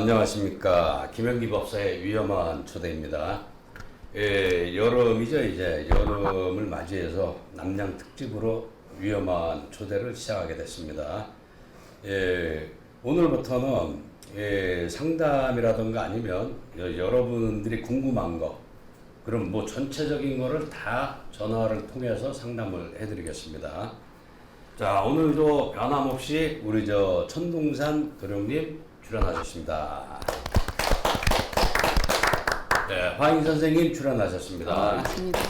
안녕하십니까. 김영기 법사의 위험한 초대입니다. 예, 여름이죠, 이제. 여름을 맞이해서 남양 특집으로 위험한 초대를 시작하게 됐습니다. 예, 오늘부터는 예, 상담이라든가 아니면 여- 여러분들이 궁금한 거, 그럼 뭐 전체적인 거를 다 전화를 통해서 상담을 해드리겠습니다. 자, 오늘도 변함없이 우리 저 천동산 도령님 출연하셨습니다. 네, 화인 선생님 출연하셨습니다. 반갑습니다.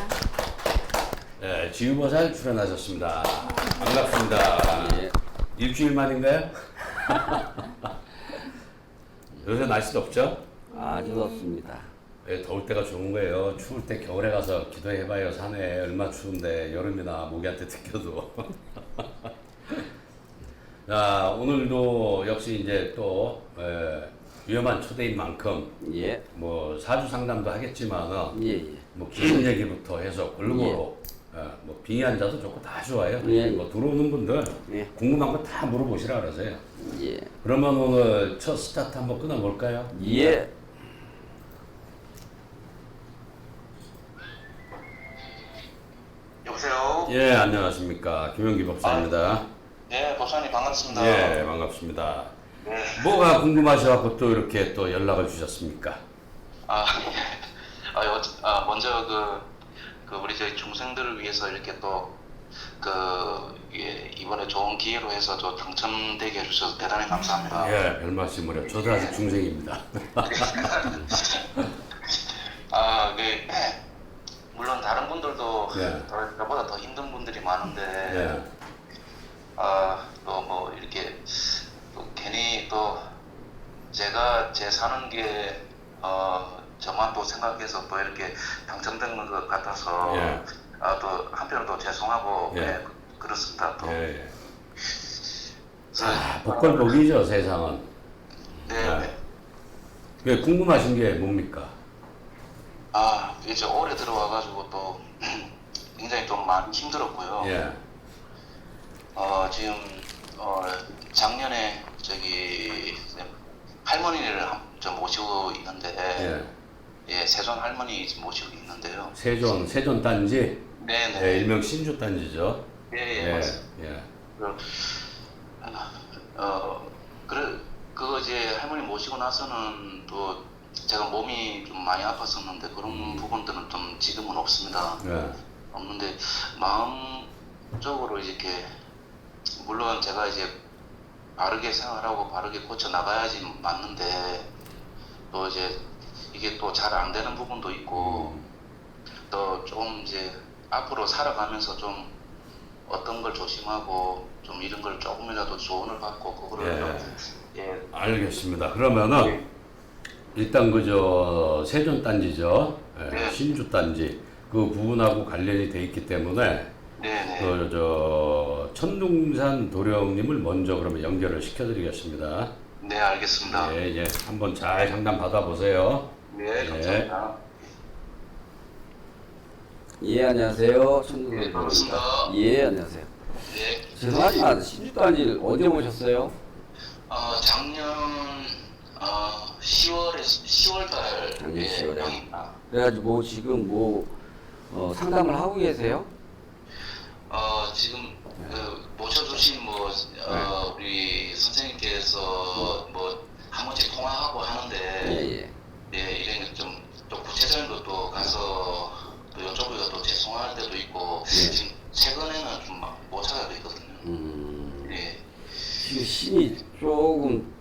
네, 지우보살 출연하셨습니다. 반갑습니다. 예. 일주일 만인가요? 요새 날씨 덥죠? 아주 덥습니다. 예, 더울 때가 좋은 거예요. 추울 때 겨울에 가서 기도해봐요. 산에 얼마 추운데 여름이나 모기한테 들켜도. 자, 오늘도 역시 이제 또 예, 위험한 초대인 만큼 예. 뭐 사주 상담도 하겠지만은 예, 예. 뭐 기분 얘기부터 해서 골고루 예, 뭐 빙의 환자도 좋고 다 좋아요. 예. 뭐 들어오는 분들 예. 궁금한 거 다 물어보시라 그러세요. 예. 그러면 오늘 첫 스타트 한번 끊어볼까요? 예. 여보세요? 예, 안녕하십니까. 김영기 법사입니다. 네, 법사님 반갑습니다. 예, 반갑습니다. 네. 뭐가 궁금하셔갖고 또 이렇게 또 연락을 주셨습니까? 아, 아, 여, 아 먼저 그, 그 우리 저희 중생들을 위해서 이렇게 또, 그, 예, 이번에 좋은 기회로 해서 저 당첨되게 해주셔서 대단히 감사합니다. 예, 별 말씀을요. 저도 아직 중생입니다. 아, 그, 물론 다른 분들도 예. 더- 저보다 더 힘든 분들이 많은데, 예, 아, 또 뭐 이렇게 또 괜히 또 제가 제 사는 게 어, 저만 또 생각해서 또 이렇게 당첨된 것 같아서 예. 아, 또 한편으로 또 죄송하고 예. 네, 그- 그렇습니다. 또. 예, 예. 그래서, 아, 복걸복이죠, 세상은. 네, 네. 그 궁금하신 게 뭡니까? 아, 이제 올해 들어와가지고 또 굉장히 좀 많이 힘들었고요. 예, 어, 지금 어, 작년에 저기 할머니를 한- 좀 모시고 있는데 예. 예, 세존 할머니 모시고 있는데요. 세존, 세존 단지, 예, 네네. 일명 신주 단지죠. 예, 예, 예, 맞습니다. 예. 그, 어, 그래, 그거 이제 할머니 모시고 나서는 또 제가 몸이 좀 많이 아팠었는데 그런 음. 부분들은 좀 지금은 없습니다. 예, 없는데 마음적으로 이렇게 물론 제가 이제 바르게 생활하고 바르게 고쳐 나가야지 맞는데 또 이제 이게 또 잘 안 되는 부분도 있고 또 좀 이제 앞으로 살아가면서 좀 어떤 걸 조심하고 좀 이런 걸 조금이라도 조언을 받고 그거를 예, 예, 알겠습니다. 그러면은 일단 그저 세존 단지죠. 예, 네. 신주 단지 그 부분하고 관련이 돼 있기 때문에 네네 그저 천둥산 도령님을 먼저 그러면 연결을 시켜드리겠습니다. 네 알겠습니다. 예, 예, 한번 잘 상담 받아보세요. 네 감사합니다. 예, 안녕하세요. 네, 반갑습니다. 예, 안녕하세요. 네. 죄송하지만 신주단지를 언제 모셨어요? 어, 작년 어, 10월에 10월달 작년 10월에. 명입니다. 그래가지고 뭐 지금 뭐 어, 상담을 하고 계세요? 어, 지금 그 모셔주신 뭐 어, 우리 선생님께서 뭐 한 번씩 통화하고 하는데 예, 예. 예, 이런 좀또 구체적인 것도 가서 죄송할 때도 있고 예. 지금 최근에는 좀못 찾아가 있거든요. 음, 예, 지금 신이 조금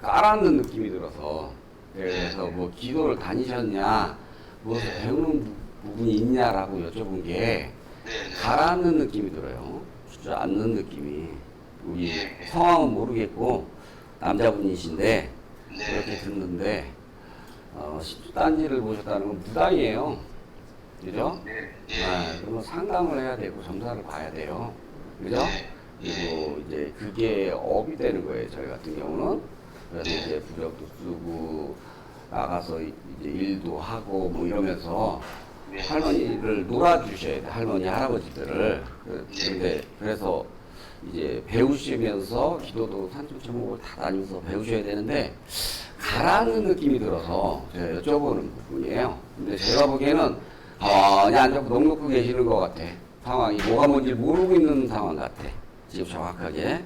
깔아앉는 느낌이 들어서 그래서 뭐 기도를 다니셨냐, 무엇을 네. 배우는 부- 부분이 있냐라고 여쭤본 게 네, 네. 가라앉는 느낌이 들어요. 주저앉는 느낌이. 우리 예. 성함은 모르겠고 남자분이신데 그렇게 네, 듣는데 어, 신주단지를 보셨다는 건 무당이에요. 그죠? 네, 네, 예, 그러면 상담을 해야 되고 점사를 봐야 돼요. 그죠? 네, 그리고 이제 그게 업이 되는 거예요. 저희 같은 경우는. 그래서 네. 이제 부적도 쓰고 나가서 이제 일도 하고 뭐 이러면서 네. 할머니를 놀아주셔야 돼. 할머니, 할아버지들을. 그- 근데 그래서 이제 배우시면서 기도도 산천천목을 다 다니면서 배우셔야 되는데 가라는 느낌이 들어서 제가 여쭤보는 부분이에요. 근데 제가 보기에는 가만히 앉아서 넉넉히 계시는 것 같아. 상황이 뭐가 뭔지 모르고 있는 상황 같아. 지금 정확하게. 네,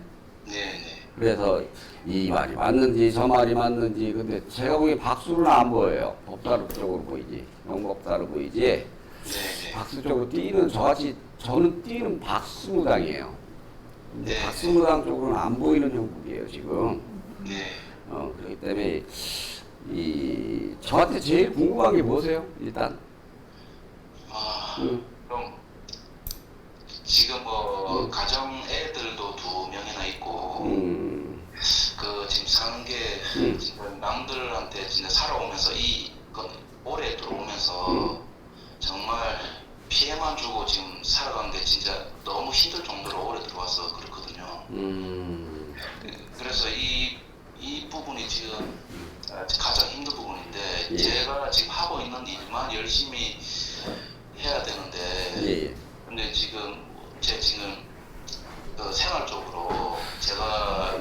네. 그래서 이 말이 맞는지 저 말이 맞는지 근데 제가 보기엔 박수는 안 보여요. 법사로 쪽으로 보이지. 영법사로 보이지. 네, 네. 박수 쪽으로 뛰는 저같이 저는 뛰는 박수 무당이에요. 근데 네. 박수 무당 쪽으로는 안 보이는 형국이에요 지금. 네. 어, 그렇기 때문에 이 저한테 제일 궁금한 게 뭐세요? 일단 아, 음. 그럼 지금 뭐 가정 애들도 두 명이나 있고 음, 그 지금 사는 게 음. 지금 남들한테 진짜 살아오면서 이그 올해 들어오면서 음. 정말 피해만 주고 지금 살아가는 게 진짜 너무 힘들 정도로 올해 들어와서 그렇거든요. 음, 그래서 이, 이 부분이 지금 아, 가장 힘든 부분인데 예. 제가 지금 하고 있는 일만 열심히 해야 되는데 예, 예. 근데 지금 제 지금 그 생활적으로 제가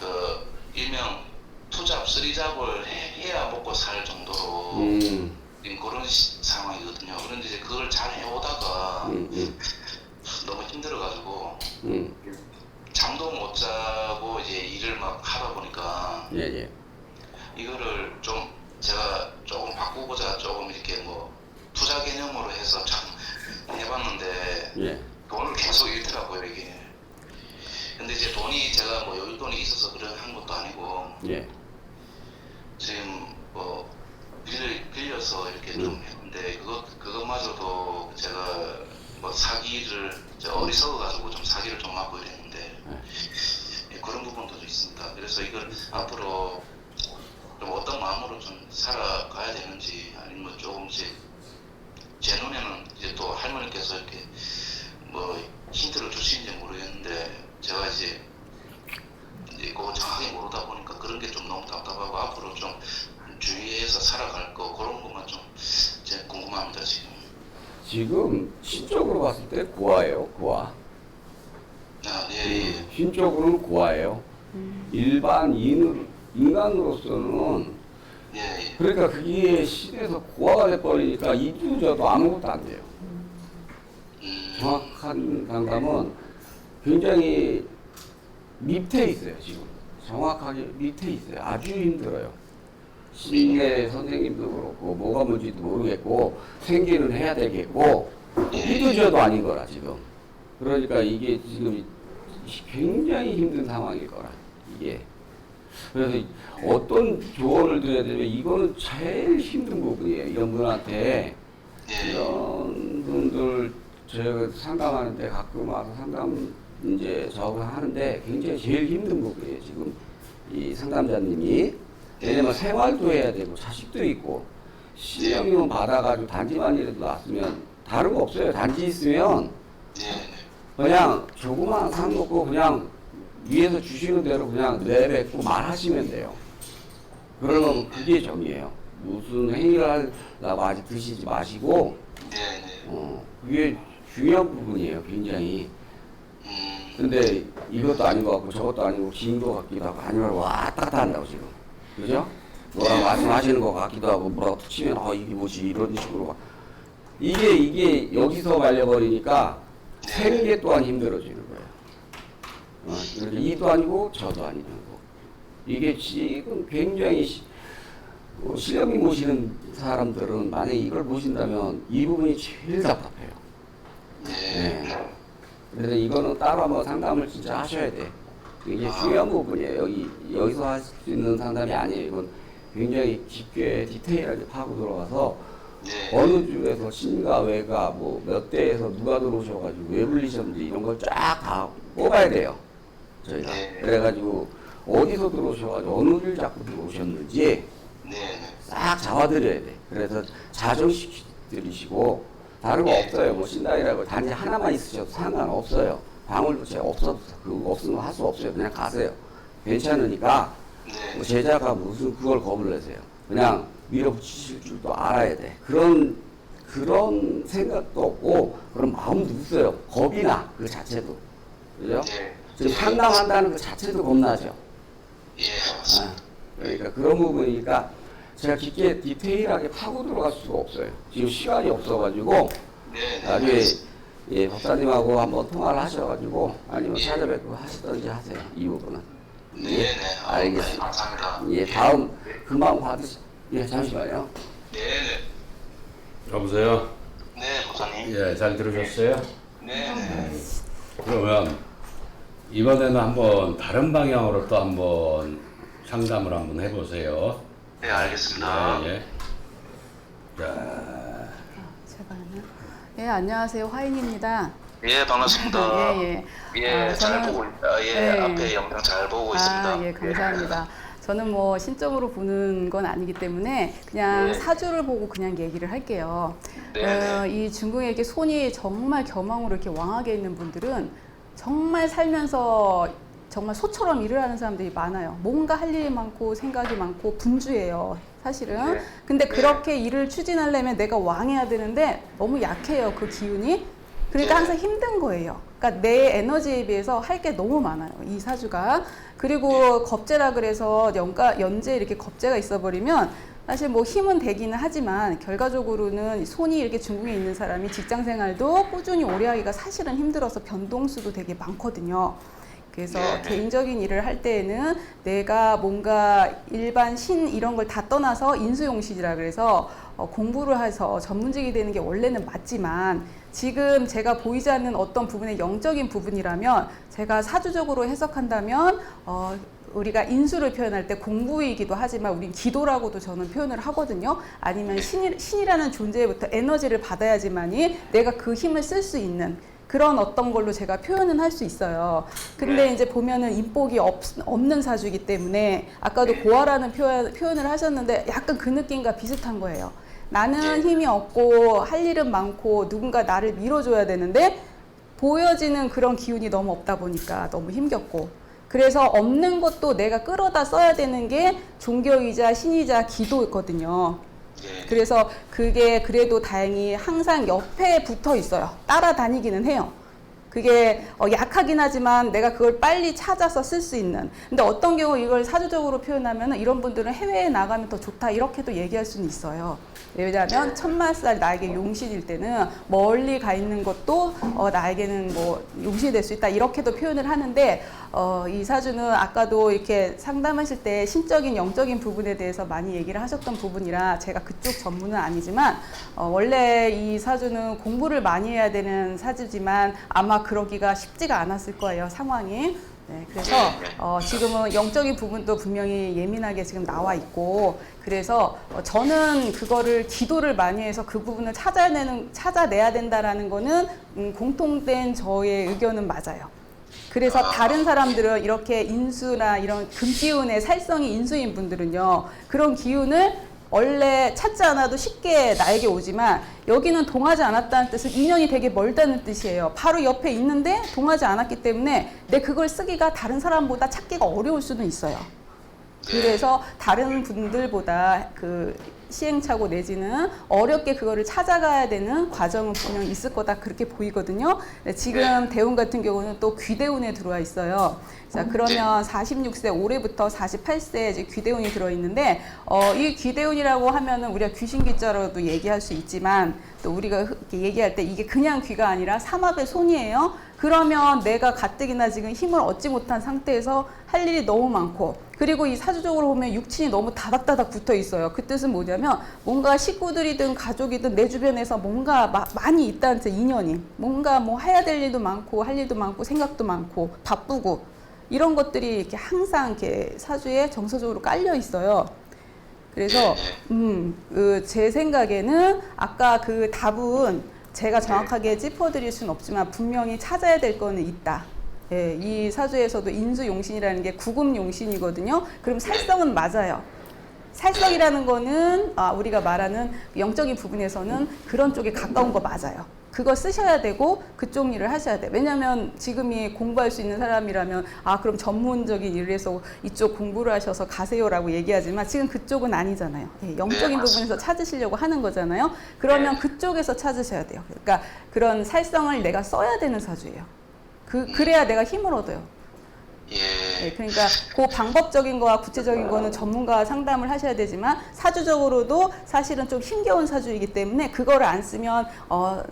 그 일명 투잡 쓰리잡을 해- 해야 먹고 살 정도로 음, 지금 그런 시- 상황이거든요. 그런데 이제 그걸 잘 해오다가 음, 음, 너무 힘들어가지고 음, 잠도 못 자고 이제 일을 막 하다 보니까 예, 예. 이거를 좀 제가 조금 바꾸고자 조금 이렇게 뭐 투자 개념으로 해서 참 해봤는데 예. 돈을 계속 잃더라고요 이게. 근데 이제 돈이 제가 뭐 여윳돈이 있어서 그런 한 것도 아니고 예. 지금 뭐 빌, 빌려 서 이렇게 음. 좀 했는데 그것 그것마저도 제가 뭐 사기를 어리석어가지고 좀 사기를 좀 맞고 이랬는데 네. 예, 그런 부분도 좀 있습니다. 그래서 이걸 앞으로 좀 어떤 마음으로 좀 살아가야 되는지 아니면 조금씩 제 눈에는 이제 또 할머니께서 이렇게 뭐 힌트를 주시는지 모르겠는데 제가 이제 이제 그거 정확하게 모르다 보니까 그런 게 좀 너무 답답하고 앞으로 좀 주의해서 살아갈 거 그런 것만 좀 제가 궁금합니다 지금. 지금 신적으로 봤을 때 고아예요, 고아. 아, 예, 예. 신적으로는 고아예요. 일반 인, 인간으로서는 예, 예. 그러니까 그게 시대에서 고아가 돼버리니까 이주저도 아무것도 안 돼요. 음, 정확한 상담은 굉장히 밑에 있어요, 지금. 정확하게 밑에 있어요. 아주 힘들어요. 신내 선생님도 그렇고, 뭐가 뭔지도 모르겠고, 생기는 해야 되겠고, 이도저도 아닌 거라, 지금. 그러니까 이게 지금 굉장히 힘든 상황일 거라, 이게. 그래서 어떤 조언을 드려야 되면, 이거는 제일 힘든 부분이에요. 이런 분한테. 예, 이런 분들 제가 상담하는데 가끔 와서 상담 이제 저거 하는데 굉장히 제일 힘든 부분이에요 지금 이 상담자님이 왜냐면 생활도 해야 되고 자식도 있고 시험이면 받아가지고 단지만이라도 났으면 다른 거 없어요 단지 있으면 예, 그냥 조그만 산 놓고 그냥 위에서 주시는 대로 그냥 내뱉고 말하시면 돼요 그러면 그게 정이에요 무슨 행위를 하려고 아직 드시지 마시고 네, 네. 어, 그게 중요한 부분이에요, 굉장히. 음, 근데 이것도 아닌 것 같고 저것도 아니고 긴 것 같기도 하고 아니면 왔다 갔다 한다고 지금. 그죠? 뭐라고 말씀하시는 것 같기도 하고 뭐라고 툭 치면 어 이게 뭐지 이런 식으로 막. 이게 이게 여기서 말려버리니까 생계 또한 힘들어지는. 어, 이도 아니고 저도 아니는 거. 이게 지금 굉장히 시- 어, 실력이 모시는 사람들은 만약에 이걸 보신다면 이 부분이 제일 답답해요. 네. 네. 그래서 이거는 따로 한번 상담을 진짜 하셔야 돼. 이게 중요한 부분이에요. 여기, 여기서 할 수 있는 상담이 아니에요. 이건 굉장히 깊게 디테일하게 파고 들어가서 네. 어느 중에서 신가 외가 뭐 몇 대에서 누가 들어오셔가지고 왜 불리셨는지 이런 걸 쫙 다 뽑아야 돼요. 저희가. 네. 그래가지고 어디서 들어오셔가지고 어느 일 잡고 들어오셨는지 네, 네. 싹 잡아드려야 돼. 그래서 자정시키시고 다른 거 없어요. 뭐 신당이라고 단지 하나만 있으셔도 상관없어요. 방울도 제가 없어도 그거 없으면 할 수 없어요. 그냥 가세요. 괜찮으니까 네. 뭐 제자가 무슨 그걸 겁을 내세요. 그냥 밀어붙이실 줄도 알아야 돼. 그런 그런 생각도 없고 그런 마음도 없어요. 겁이 나 그 자체도 그죠? 네. 지금 상담한다는 그 자체도 겁나죠. 예. 아, 그러니까 그런 부분이니까 제가 깊게 디테일하게 파고 들어갈 수가 없어요. 지금 시간이 없어가지고 네, 네. 나중에 예, 박사님하고 한번 통화를 하셔가지고 아니면 예. 찾아뵙고 하시던지 하세요. 이 부분은. 네, 예, 네. 아, 알겠습니다. 네, 감사합니다. 예, 다음 금방 받으시. 예, 잠시만요. 네, 네. 여보세요? 네, 목사님. 예, 잘 들으셨어요? 네, 네. 그러면 이번에는 한번 다른 방향으로 또 한번 상담을 한번 해보세요. 네, 알겠습니다. 예, 예. 자, 제가 하나? 예, 안녕하세요. 화인입니다. 예, 반갑습니다. 예, 예. 예, 아, 잘 저는- 보고 있다. 예, 예. 앞에 영상 잘 보고 있습니다. 아, 예, 감사합니다. 저는 뭐 신점으로 보는 건 아니기 때문에 그냥 네. 사주를 보고 그냥 얘기를 할게요. 네, 어, 네. 이 중궁에게 손이 정말 겸황으로 이렇게 왕하게 있는 분들은 정말 살면서 정말 소처럼 일을 하는 사람들이 많아요. 뭔가 할 일이 많고 생각이 많고 분주해요. 사실은. 네. 근데 네. 그렇게 일을 추진하려면 내가 왕해야 되는데 너무 약해요. 그 기운이. 그러니까 네. 항상 힘든 거예요. 그러니까 내 에너지에 비해서 할 게 너무 많아요. 이 사주가. 그리고 겁재라 그래서 연가 연재 이렇게 겁재가 있어 버리면 사실 뭐 힘은 되기는 하지만 결과적으로는 손이 이렇게 중궁에 있는 사람이 직장 생활도 꾸준히 오래 하기가 사실은 힘들어서 변동수도 되게 많거든요. 그래서 네. 개인적인 일을 할 때에는 내가 뭔가 일반 신 이런 걸 다 떠나서 인수용신이라 그래서 어, 공부를 해서 전문직이 되는 게 원래는 맞지만 지금 제가 보이지 않는 어떤 부분의 영적인 부분이라면 제가 사주적으로 해석한다면 어, 우리가 인수를 표현할 때 공부이기도 하지만 우린 기도라고도 저는 표현을 하거든요. 아니면 신이, 신이라는 존재부터 에너지를 받아야지만이 내가 그 힘을 쓸 수 있는 그런 어떤 걸로 제가 표현은 할 수 있어요. 근데 이제 보면은 인복이 없, 없는 사주이기 때문에 아까도 고아라는 표현, 표현을 하셨는데 약간 그 느낌과 비슷한 거예요. 나는 힘이 없고 할 일은 많고 누군가 나를 밀어줘야 되는데 보여지는 그런 기운이 너무 없다 보니까 너무 힘겹고 그래서 없는 것도 내가 끌어다 써야 되는 게 종교이자 신이자 기도거든요. 예. 그래서 그게 그래도 다행히 항상 옆에 붙어 있어요. 따라다니기는 해요. 그게 어, 약하긴 하지만 내가 그걸 빨리 찾아서 쓸 수 있는. 근데 어떤 경우 이걸 사주적으로 표현하면 이런 분들은 해외에 나가면 더 좋다 이렇게도 얘기할 수는 있어요. 왜냐하면 천만살 나에게 용신일 때는 멀리 가 있는 것도 어, 나에게는 뭐 용신이 될 수 있다 이렇게도 표현을 하는데 어, 이 사주는 아까도 이렇게 상담하실 때 신적인 영적인 부분에 대해서 많이 얘기를 하셨던 부분이라 제가 그쪽 전문은 아니지만 어, 원래 이 사주는 공부를 많이 해야 되는 사주지만 아마 그러기가 쉽지가 않았을 거예요 상황이. 네, 그래서 어, 지금은 영적인 부분도 분명히 예민하게 지금 나와 있고 그래서 어, 저는 그거를 기도를 많이 해서 그 부분을 찾아내는 찾아내야 된다라는 거는 음, 공통된 저의 의견은 맞아요. 그래서 다른 사람들은 이렇게 인수나 이런 금기운의 살성이 인수인 분들은요 그런 기운을 원래 찾지 않아도 쉽게 나에게 오지만 여기는 동하지 않았다는 뜻은 인연이 되게 멀다는 뜻이에요. 바로 옆에 있는데 동하지 않았기 때문에 내 그걸 쓰기가 다른 사람보다 찾기가 어려울 수는 있어요. 그래서 다른 분들보다 그 시행착오 내지는 어렵게 그거를 찾아가야 되는 과정은 분명 있을 거다 그렇게 보이거든요. 네, 지금 대운 같은 경우는 또 귀대운에 들어와 있어요. 자 그러면 46세 올해부터 48세 이제 귀대운이 들어 있는데 어, 이 귀대운이라고 하면은 우리가 귀신귀자로도 얘기할 수 있지만 또 우리가 이렇게 얘기할 때 이게 그냥 귀가 아니라 삼합의 손이에요. 그러면 내가 가뜩이나 지금 힘을 얻지 못한 상태에서 할 일이 너무 많고 그리고 이 사주적으로 보면 육친이 너무 다닥다닥 붙어 있어요. 그 뜻은 뭐냐면 뭔가 식구들이든 가족이든 내 주변에서 뭔가 마- 많이 있다는 뜻 인연이 뭔가 뭐 해야 될 일도 많고 할 일도 많고 생각도 많고 바쁘고 이런 것들이 이렇게 항상 이렇게 사주에 정서적으로 깔려 있어요. 그래서 음, 그 제 생각에는 아까 그 답은 제가 정확하게 짚어드릴 수는 없지만 분명히 찾아야 될 거는 있다. 예, 이 사주에서도 인수용신이라는 게 구금용신이거든요. 그럼 살성은 맞아요. 살성이라는 거는 아, 우리가 말하는 영적인 부분에서는 그런 쪽에 가까운 거 맞아요. 그거 쓰셔야 되고 그쪽 일을 하셔야 돼. 왜냐하면 지금이 공부할 수 있는 사람이라면 아 그럼 전문적인 일을 해서 이쪽 공부를 하셔서 가세요라고 얘기하지만 지금 그쪽은 아니잖아요. 예, 영적인 네, 부분에서 찾으시려고 하는 거잖아요. 그러면 네. 그쪽에서 찾으셔야 돼요. 그러니까 그런 살성을 내가 써야 되는 사주예요. 그 그래야 내가 힘을 얻어요. 예. 네, 그러니까 그 방법적인 거와 구체적인 거는 전문가와 상담을 하셔야 되지만 사주적으로도 사실은 좀 힘겨운 사주이기 때문에 그거를 안 쓰면 어,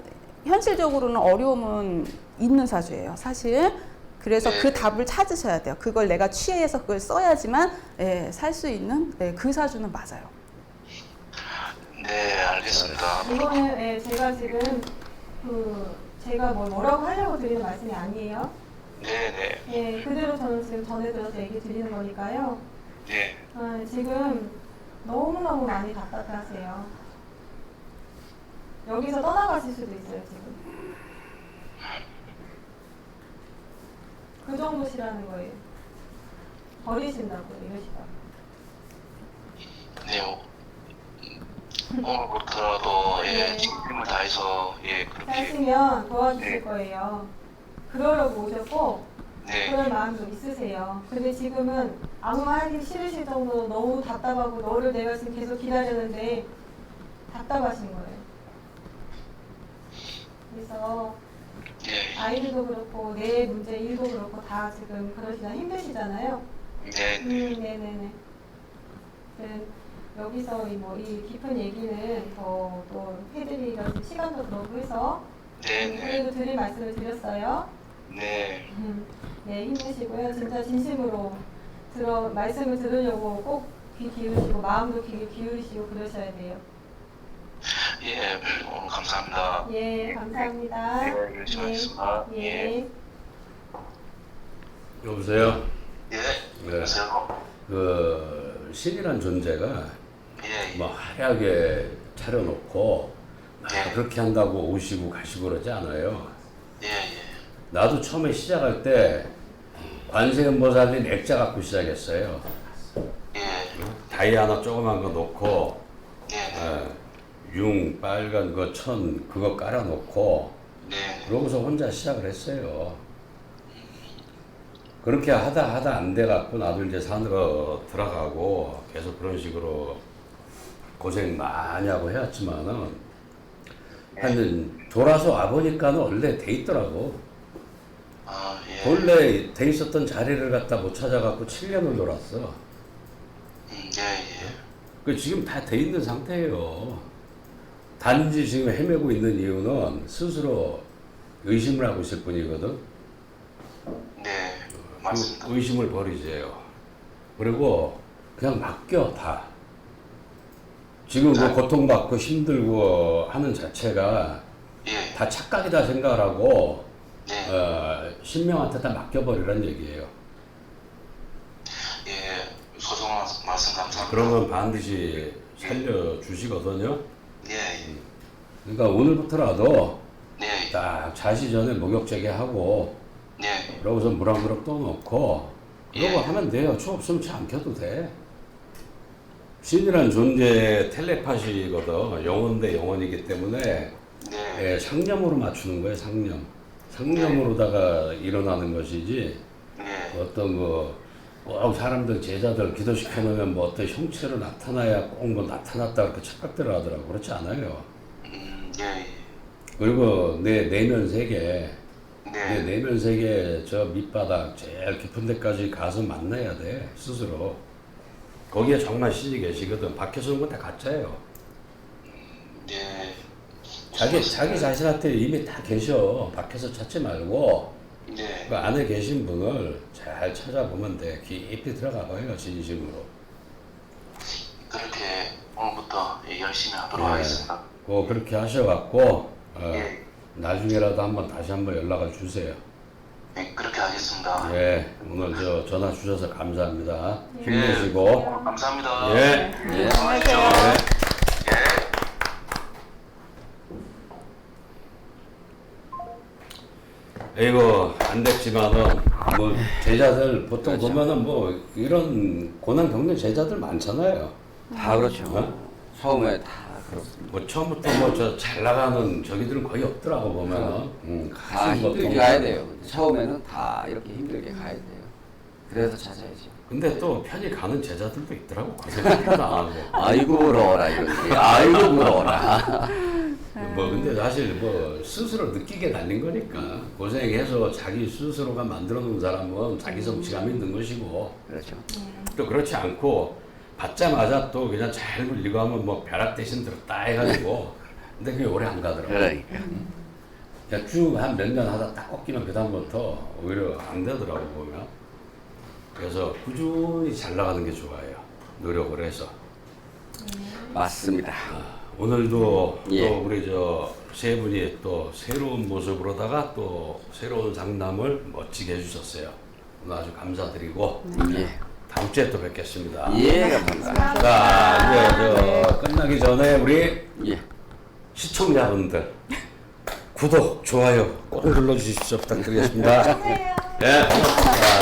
현실적으로는 어려움은 있는 사주예요, 사실. 그래서 네. 그 답을 찾으셔야 돼요. 그걸 내가 취해서 그걸 써야지만 예, 살 수 있는 예, 그 사주는 맞아요. 네, 알겠습니다. 이거는 예, 제가 지금 그 제가 뭐 뭐라고 하려고 드리는 말씀이 아니에요. 네, 네. 예, 그대로 저는 지금 전해드려서 얘기 드리는 거니까요. 네. 아, 지금 너무너무 많이 답답하세요. 여기서 떠나가실 수도 있어요, 지금. 그 정도시라는 거예요. 버리신다고요, 이러시다가. 네. 오- 오늘부터라도 예, 네. 힘을 다해서 예, 그렇게 하시면 도와주실 네. 거예요. 그러려고 오셨고, 네. 그럴 마음도 있으세요. 근데 지금은 아무 말 하기 싫으실 정도로 너무 답답하고 너를 내가 지금 계속 기다리는데 답답하신 거예요. 그래서 예. 아이들도 그렇고 내 문제 일도 그렇고 다 지금 그러시나 힘드시잖아요. 네, 음, 네. 네네네. 네, 여기서 이 뭐 이 깊은 얘기는 더 또 해드리려 시간도 그렇고 해서 네, 음, 네. 그래도 드릴 말씀을 드렸어요. 네. 음, 네, 힘내시고요. 진짜 진심으로 들어 말씀을 들으려고 꼭 귀 기울이시고 마음도 귀 기울이시고 그러셔야 돼요. 예, 오늘 감사합니다. 예, 감사합니다. 네, 열심히 하겠습니다. 예. 예. 여보세요. 예. 네. 안녕하세요. 그 신이란 존재가 예, 예. 뭐 화려하게 차려놓고 막 네. 그렇게 한다고 오시고 가시고 그러지 않아요. 예, 예. 나도 처음에 시작할 때 관세음보살님 액자 갖고 시작했어요. 예. 다이 하나 조그만 거 놓고 네, 네. 예, 융 빨간 거 천 그거 깔아놓고 네. 그러고서 혼자 시작을 했어요. 그렇게 하다 하다 안 돼갖고 나도 이제 산으로 들어가고 계속 그런 식으로 고생 많이 하고 해왔지만은 하여튼 돌아서 와보니까는 원래 돼 있더라고. 아, 예. 원래 돼 있었던 자리를 갖다 못 찾아갖고 7년을 놀았어. 음, 예, 예. 그 지금 다 돼 있는 상태예요. 단지 지금 헤매고 있는 이유는 스스로 의심을 하고 있을 뿐이거든. 네. 맞습니다. 그 의심을 버리세요. 그리고 그냥 맡겨 다. 지금 그 고통받고 힘들고 하는 자체가 예. 다 착각이다 생각을 하고 네. 어, 신명한테 다 맡겨버리란 얘기예요. 예. 소중한 말씀 감사합니다. 그러면 반드시 살려주시거든요. 예, 예. 그러니까 오늘부터라도 네. 딱 자시 전에 목욕 제기 하고 네. 그러고서 물 한 그릇 떠놓고 그러고 예. 하면 돼요. 추 없으면 차안 켜도 돼. 신이란 존재 텔레파시거든. 영혼 대 영혼이기 때문에 네. 예, 상념으로 맞추는 거예요. 상념. 상념으로다가 일어나는 것이지 네. 어떤 뭐, 꼭 사람들 제자들 기도시켜 놓으면 뭐 어떤 형체로 나타나야 꼭뭐 나타났다 그렇게 착각들을 하더라고. 그렇지 않아요. 음, 예. 그리고 내 내면 세계 내 네. 내면 세계 저 밑바닥 제일 깊은 데까지 가서 만나야 돼 스스로 거기에 정말 신이 계시거든 밖에서 오는 건 다 가짜예요 네. 자기 자기 자신한테 이미 다 계셔 밖에서 찾지 말고 네. 그 안에 계신 분을 잘 찾아보면 돼 깊이 들어가 봐요 진심으로 그렇게 오늘부터 예, 열심히 하도록 네. 하겠습니다. 그 그렇게 하셔갖고 어, 예. 나중에라도 한번 다시 한번 연락을 주세요 네, 하겠습니다. 예 오늘 저 전화 주셔서 감사합니다 예. 힘내시고 오늘 감사합니다. 예. 예. 안녕하세요. 예. 이거 안 됐지만은 뭐 제자들 보통 보면은 뭐 이런 고난 겪는 제자들 많잖아요. 다 그렇죠. 어? 처음에 다 그렇습니다. 뭐 처음부터 뭐 저 잘 나가는 저기들은 거의 없더라고 보면은. 음, 다 가슴 힘들게. 가야 돼요. 처음에는 다 이렇게 힘들게 가야 돼요. 그래서 찾아야죠. 근데 또 편히 가는 제자들도 있더라고. 고생 하고. 아이고 부러워라 이거지. 아이고 부러워라. 뭐 근데 사실 뭐 스스로 느끼게 달린 거니까 고생해서 자기 스스로가 만들어 놓은 사람은 자기 성취감 있는 것이고 그렇죠. 또 그렇지 않고 받자마자 또 그냥 잘 굴리고 하면 뭐 벼락 대신 들었다 해가지고 근데 그게 오래 안 가더라고. 그러니까. 그냥 쭉한 몇 년 하다 딱 꺾이면 그 다음부터 오히려 안 되더라고 보면. 그래서 꾸준히 잘 나가는 게 좋아요. 노력을 해서. 맞습니다. 오늘도 예. 또 우리 저 세 분이 또 새로운 모습으로다가 또 새로운 장남을 멋지게 해주셨어요. 오늘 아주 감사드리고 예. 다음 주에 또 뵙겠습니다. 예, 감사합니다. 자 이제 저 끝나기 전에 우리 예. 시청자분들 구독 좋아요 꼭 눌러주십시오 부탁드리겠습니다. 네, 고맙습니다.